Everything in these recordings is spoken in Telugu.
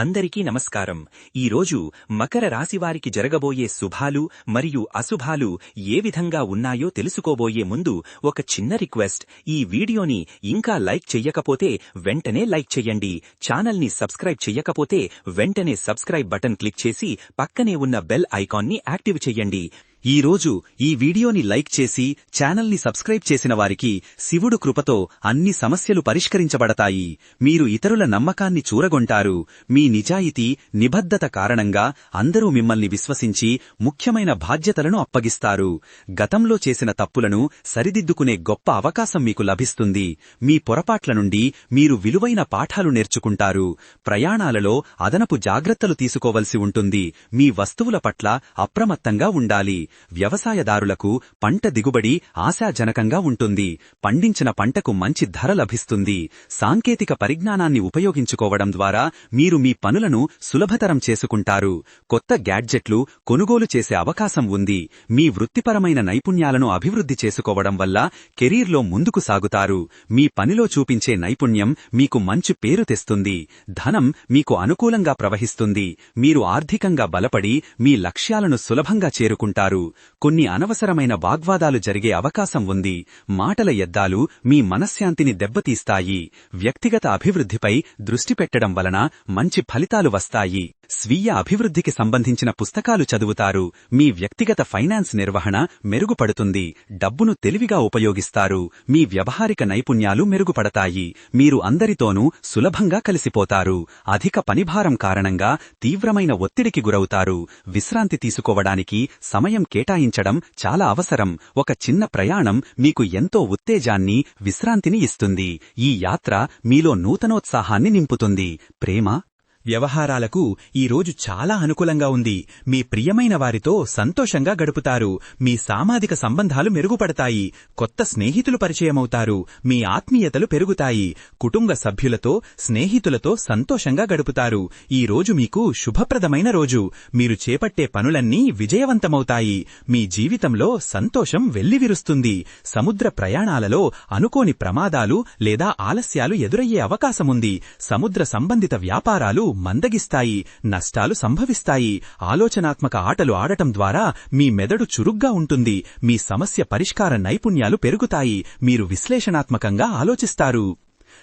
అందరికీ నమస్కారం. ఈరోజు మకర రాశివారికి జరగబోయే శుభాలు మరియు అశుభాలు ఏ విధంగా ఉన్నాయో తెలుసుకోబోయే ముందు ఒక చిన్న రిక్వెస్ట్. ఈ వీడియోని ఇంకా లైక్ చెయ్యకపోతే వెంటనే లైక్ చెయ్యండి. ఛానల్ని సబ్స్క్రైబ్ చెయ్యకపోతే వెంటనే సబ్స్క్రైబ్ బటన్ క్లిక్ చేసి పక్కనే ఉన్న బెల్ ఐకాన్ని యాక్టివ్ చెయ్యండి. ఈ రోజు ఈ వీడియోని లైక్ చేసి ఛానల్ని సబ్స్క్రైబ్ చేసిన వారికి శివుడు కృపతో అన్ని సమస్యలు పరిష్కరించబడతాయి. మీరు ఇతరుల నమ్మకాన్ని చూరగొంటారు. మీ నిజాయితీ నిబద్ధత కారణంగా అందరూ మిమ్మల్ని విశ్వసించి ముఖ్యమైన బాధ్యతలను అప్పగిస్తారు. గతంలో చేసిన తప్పులను సరిదిద్దుకునే గొప్ప అవకాశం మీకు లభిస్తుంది. మీ పొరపాట్ల నుండి మీరు విలువైన పాఠాలు నేర్చుకుంటారు. ప్రయాణాలలో అదనపు జాగ్రత్తలు తీసుకోవలసి ఉంటుంది. మీ వస్తువుల పట్ల అప్రమత్తంగా ఉండాలి. వ్యవసాయదారులకు పంట దిగుబడి ఆశాజనకంగా ఉంటుంది. పండించిన పంటకు మంచి ధర లభిస్తుంది. సాంకేతిక పరిజ్ఞానాన్ని ఉపయోగించుకోవడం ద్వారా మీరు మీ పనులను సులభతరం చేసుకుంటారు. కొత్త గ్యాడ్జెట్లు కొనుగోలు చేసే అవకాశం ఉంది. మీ వృత్తిపరమైన నైపుణ్యాలను అభివృద్ధి చేసుకోవడం వల్ల కెరీర్లో ముందుకు సాగుతారు. మీ పనిలో చూపించే నైపుణ్యం మీకు మంచి పేరు తెస్తుంది. ధనం మీకు అనుకూలంగా ప్రవహిస్తుంది. మీరు ఆర్థికంగా బలపడి మీ లక్ష్యాలను సులభంగా చేరుకుంటారు. కొన్ని అనవసరమైన వాగ్వాదాలు జరిగే అవకాశం ఉంది. మాటల ఎద్దాలు మీ మనశ్శాంతిని దెబ్బతీస్తాయి. వ్యక్తిగత అభివృద్ధిపై దృష్టి పెట్టడం వలన మంచి ఫలితాలు వస్తాయి. స్వీయ అభివృద్ధికి సంబంధించిన పుస్తకాలు చదువుతారు. మీ వ్యక్తిగత ఫైనాన్స్ నిర్వహణ మెరుగుపడుతుంది. డబ్బును తెలివిగా ఉపయోగిస్తారు. మీ వ్యవహారిక నైపుణ్యాలు మెరుగుపడతాయి. మీరు అందరితోనూ సులభంగా కలిసిపోతారు. అధిక పనిభారం కారణంగా తీవ్రమైన ఒత్తిడికి గురవుతారు. విశ్రాంతి తీసుకోవడానికి సమయం కేటాయించడం చాలా అవసరం. ఒక చిన్న ప్రయాణం మీకు ఎంతో ఉత్తేజాన్ని విశ్రాంతిని ఇస్తుంది. ఈ యాత్ర మీలో నూతనోత్సాహాన్ని నింపుతుంది. ప్రేమ? వ్యవహారాలకు ఈరోజు చాలా అనుకూలంగా ఉంది. మీ ప్రియమైన వారితో సంతోషంగా గడుపుతారు. మీ సామాజిక సంబంధాలు మెరుగుపడతాయి. కొత్త స్నేహితులు పరిచయమవుతారు. మీ ఆత్మీయతలు పెరుగుతాయి. కుటుంబ సభ్యులతో స్నేహితులతో సంతోషంగా గడుపుతారు. ఈ రోజు మీకు శుభప్రదమైన రోజు. మీరు చేపట్టే పనులన్నీ విజయవంతమవుతాయి. మీ జీవితంలో సంతోషం వెల్లివిరుస్తుంది. సముద్ర ప్రయాణాలలో అనుకోని ప్రమాదాలు లేదా ఆలస్యాలు ఎదురయ్యే అవకాశముంది. సముద్ర సంబంధిత వ్యాపారాలు మందగిస్తాయి నష్టాలు సంభవిస్తాయి. ఆలోచనాత్మక ఆటలు ఆడటం ద్వారా మీ మెదడు చురుగ్గా ఉంటుంది. మీ సమస్య పరిష్కార నైపుణ్యాలు పెరుగుతాయి. మీరు విశ్లేషణాత్మకంగా ఆలోచిస్తారు.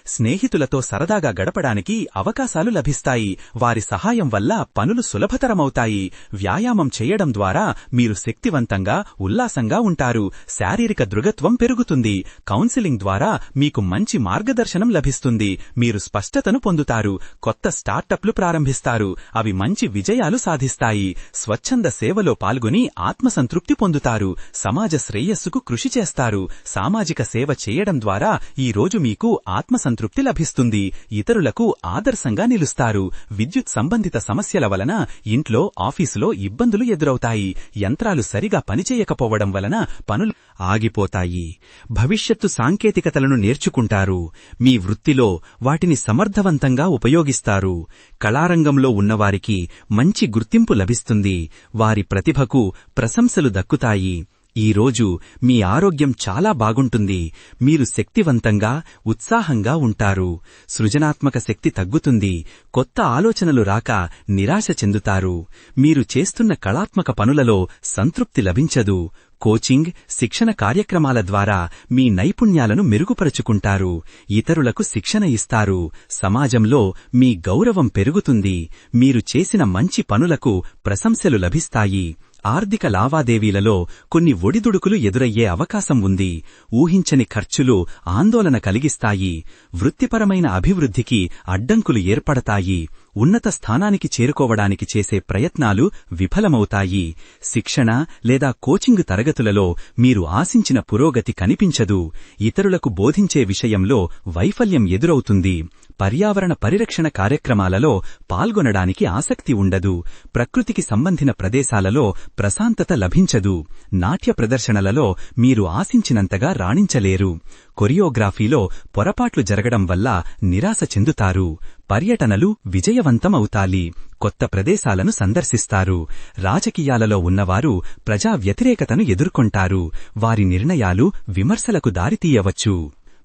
స్నేహితులతో సరదాగా గడపడానికి అవకాశాలు లభిస్తాయి. వారి సహాయం వల్ల పనులు సులభతరమవుతాయి. వ్యాయామం చేయడం ద్వారా మీరు శక్తివంతంగా ఉల్లాసంగా ఉంటారు. శారీరక దృఢత్వం పెరుగుతుంది. కౌన్సిలింగ్ ద్వారా మీకు మంచి మార్గదర్శనం లభిస్తుంది. మీరు స్పష్టతను పొందుతారు. కొత్త స్టార్టప్లు ప్రారంభిస్తారు. అవి మంచి విజయాలు సాధిస్తాయి. స్వచ్ఛంద సేవలో పాల్గొని ఆత్మసంతృప్తి పొందుతారు. సమాజ శ్రేయస్సుకు కృషి చేస్తారు. సామాజిక సేవ చేయడం ద్వారా ఈ రోజు మీకు సంతృప్తి లభిస్తుంది. ఇతరులకు ఆదర్శంగా నిలుస్తారు. విద్యుత్ సంబంధిత సమస్యల వలన ఇంట్లో ఆఫీసులో ఇబ్బందులు ఎదురవుతాయి. యంత్రాలు సరిగా పనిచేయకపోవడం వలన పనులు ఆగిపోతాయి. భవిష్యత్తు సాంకేతికతలను నేర్చుకుంటారు. మీ వృత్తిలో వాటిని సమర్థవంతంగా ఉపయోగిస్తారు. కళారంగంలో ఉన్నవారికి మంచి గుర్తింపు లభిస్తుంది. వారి ప్రతిభకు ప్రశంసలు దక్కుతాయి. ఈరోజు మీ ఆరోగ్యం చాలా బాగుంటుంది. మీరు శక్తివంతంగా ఉత్సాహంగా ఉంటారు. సృజనాత్మక శక్తి తగ్గుతుంది. కొత్త ఆలోచనలు రాక నిరాశ చెందుతారు. మీరు చేస్తున్న కళాత్మక పనులలో సంతృప్తి లభించదు. కోచింగ్ శిక్షణ కార్యక్రమాల ద్వారా మీ నైపుణ్యాలను మెరుగుపరుచుకుంటారు. ఇతరులకు శిక్షణ ఇస్తారు. సమాజంలో మీ గౌరవం పెరుగుతుంది. మీరు చేసిన మంచి పనులకు ప్రశంసలు లభిస్తాయి. ఆర్థిక లావాదేవీలలో కొన్ని ఒడిదుడుకులు ఎదురయ్యే అవకాశం ఉంది. ఊహించని ఖర్చులు ఆందోళన కలిగిస్తాయి. వృత్తిపరమైన అభివృద్ధికి అడ్డంకులు ఏర్పడతాయి. ఉన్నత స్థానానికి చేరుకోవడానికి చేసే ప్రయత్నాలు విఫలమవుతాయి. శిక్షణ లేదా కోచింగ్ తరగతులలో మీరు ఆశించిన పురోగతి కనిపించదు. ఇతరులకు బోధించే విషయంలో వైఫల్యం ఎదురవుతుంది. పర్యావరణ పరిరక్షణ కార్యక్రమాలలో పాల్గొనడానికి ఆసక్తి ఉండదు. ప్రకృతికి సంబంధిన ప్రదేశాలలో ప్రశాంతత లభించదు. నాట్య ప్రదర్శనలలో మీరు ఆశించినంతగా రాణించలేరు. కొరియోగ్రాఫీలో పొరపాట్లు జరగడం వల్ల నిరాశ చెందుతారు. పర్యటనలు విజయవంతమవుతాలి. కొత్త ప్రదేశాలను సందర్శిస్తారు. రాజకీయాలలో ఉన్నవారు ప్రజా వ్యతిరేకతను ఎదుర్కొంటారు. వారి నిర్ణయాలు విమర్శలకు దారితీయవచ్చు.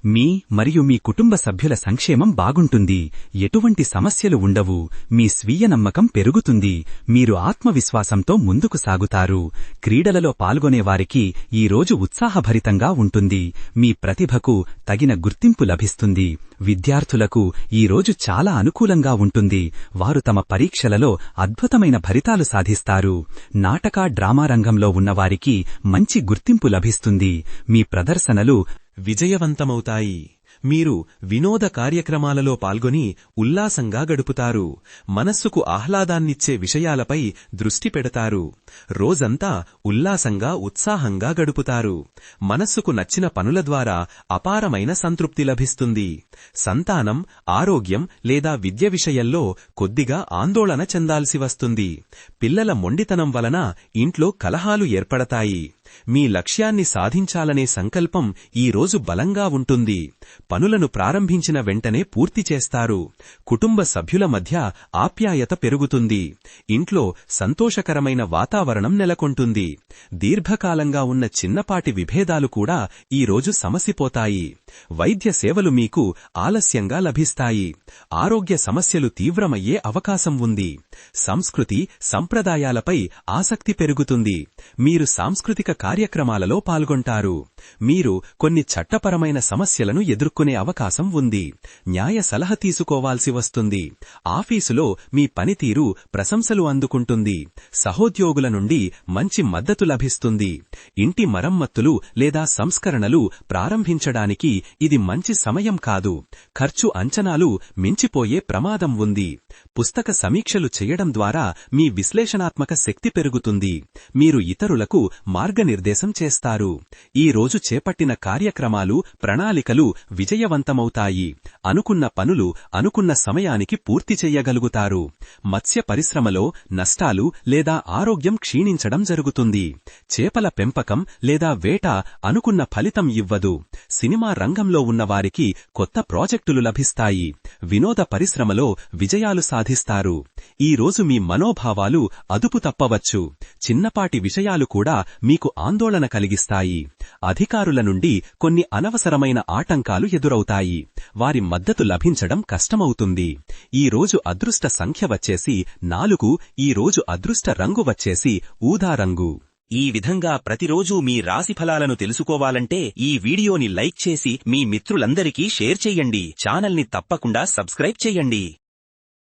మీ మరియు మీ కుటుంబ సభ్యుల సంక్షేమం బాగుంటుంది. ఎటువంటి సమస్యలు ఉండవు. మీ స్వీయ నమ్మకం పెరుగుతుంది. మీరు ఆత్మవిశ్వాసంతో ముందుకు సాగుతారు. క్రీడలలో పాల్గొనేవారికి ఈ రోజు ఉత్సాహభరితంగా ఉంటుంది. మీ ప్రతిభకు తగిన గుర్తింపు లభిస్తుంది. విద్యార్థులకు ఈ రోజు చాలా అనుకూలంగా ఉంటుంది. వారు తమ పరీక్షలలో అద్భుతమైన ఫలితాలు సాధిస్తారు. నాటక డ్రామా రంగంలో ఉన్నవారికి మంచి గుర్తింపు లభిస్తుంది. మీ ప్రదర్శనలు విజయవంతమవుతాయి. మీరు వినోద కార్యక్రమాలలో పాల్గొని ఉల్లాసంగా గడుపుతారు. మనస్సుకు ఆహ్లాదాన్నిచ్చే విషయాలపై దృష్టి పెడతారు. రోజంతా ఉల్లాసంగా ఉత్సాహంగా గడుపుతారు. మనస్సుకు నచ్చిన పనుల ద్వారా అపారమైన సంతృప్తి లభిస్తుంది. సంతానం ఆరోగ్యం లేదా విద్య విషయంలో కొద్దిగా ఆందోళన చెందాల్సి వస్తుంది. పిల్లల మొండితనం వలన ఇంట్లో కలహాలు ఏర్పడతాయి. మీ లక్ష్యాన్ని సాధించాలనే సంకల్పం ఈ రోజు బలంగా ఉంటుంది. పనులను ప్రారంభించిన వెంటనే పూర్తి చేస్తారు. కుటుంబ సభ్యుల మధ్య ఆప్యాయత పెరుగుతుంది. ఇంట్లో సంతోషకరమైన వాతావరణం నెలకొంటుంది. దీర్ఘకాలంగా ఉన్న చిన్నపాటి విభేదాలు కూడా ఈ రోజు సమసిపోతాయి. వైద్య సేవలు మీకు ఆలస్యంగా లభిస్తాయి. ఆరోగ్య సమస్యలు తీవ్రమయ్యే అవకాశం ఉంది. సంస్కృతి సంప్రదాయాలపై ఆసక్తి పెరుగుతుంది. మీరు సాంస్కృతిక కార్యక్రమాలలో పాల్గొంటారు. మీరు కొన్ని చట్టపరమైన సమస్యలను ఎదుర్కొనే అవకాశం ఉంది. న్యాయ సలహా తీసుకోవాల్సి వస్తుంది. ఆఫీసులో మీ పనితీరు ప్రశంసలు అందుకుంటుంది. సహోద్యోగుల నుండి మంచి మద్దతు లభిస్తుంది. ఇంటి మరమ్మత్తులు లేదా సంస్కరణలు ప్రారంభించడానికి ఇది మంచి సమయం కాదు. ఖర్చు అంచనాలు మించిపోయే ప్రమాదం ఉంది. పుస్తక సమీక్షలు చేయడం ద్వారా మీ విశ్లేషణాత్మక శక్తి పెరుగుతుంది. మీరు ఇతరులకు మార్గనిర్దేశం చేస్తారు. ఈ రోజు చేపట్టిన కార్యక్రమాలు ప్రణాళికలు విజయవంతమవుతాయి. అనుకున్న పనులు అనుకున్న సమయానికి పూర్తి చెయ్యగలుగుతారు మత్స్య పరిశ్రమలో నష్టాలు లేదా ఆరోగ్యం క్షీణించడం జరుగుతుంది. చేపల పెంపకం లేదా వేట అనుకున్న ఫలితం ఇవ్వదు. సినిమా రంగంలో ఉన్నవారికి కొత్త ప్రాజెక్టులు లభిస్తాయి. వినోద పరిశ్రమలో విజయాలు సాధిస్తారు ఈ రోజు మీ మనోభావాలు అదుపు తప్పవచ్చు. చిన్నపాటి విషయాలు కూడా మీకు ఆందోళన కలిగిస్తాయి. అధికారుల నుండి కొన్ని అనవసరమైన ఆటంకాలు ఎదురవుతాయి. వారి మద్దతు లభించడం కష్టమవుతుంది. ఈ రోజు అదృష్ట సంఖ్య వచ్చేసి నాలుగు ఈ రోజు అదృష్ట రంగు వచ్చేసి ఊదా రంగు. ఈ విధంగా ప్రతిరోజూ మీ రాశి ఫలాలను తెలుసుకోవాలంటే ఈ వీడియోని లైక్ చేసి మీ మిత్రులందరికీ షేర్ చెయ్యండి ఛానల్ని తప్పకుండా సబ్స్క్రైబ్ చెయ్యండి